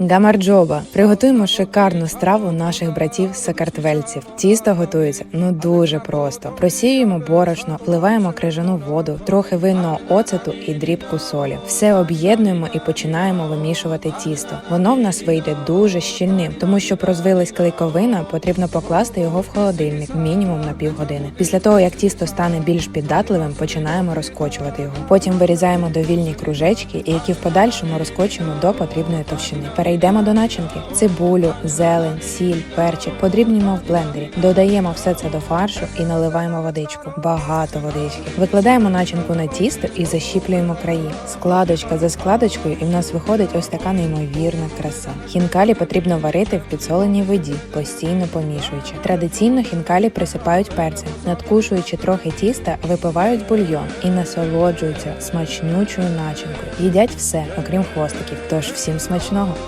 Гамарджоба. Приготуємо шикарну страву наших братів сакартвельців. Тісто готується ну дуже просто. Просіюємо борошно, вливаємо крижану воду, трохи винного оцету і дрібку солі. Все об'єднуємо і починаємо вимішувати тісто. Воно в нас вийде дуже щільним, тому щоб розвилась клейковина, потрібно покласти його в холодильник мінімум на півгодини. Після того як тісто стане більш піддатливим, починаємо розкочувати його. Потім вирізаємо довільні кружечки, які в подальшому розкочуємо до потрібної товщини. Перейдемо до начинки: цибулю, зелень, сіль, перчик подрібнюємо в блендері. Додаємо все це до фаршу і наливаємо водичку. Багато водички. Викладаємо начинку на тісто і защіплюємо краї. Складочка за складочкою, і в нас виходить ось така неймовірна краса. Хінкалі потрібно варити в підсоленій воді, постійно помішуючи. Традиційно хінкалі присипають перцем, надкушуючи трохи тіста, випивають бульйон і насолоджуються смачнючою начинкою. Їдять все, окрім хвостиків. Тож всім смачного!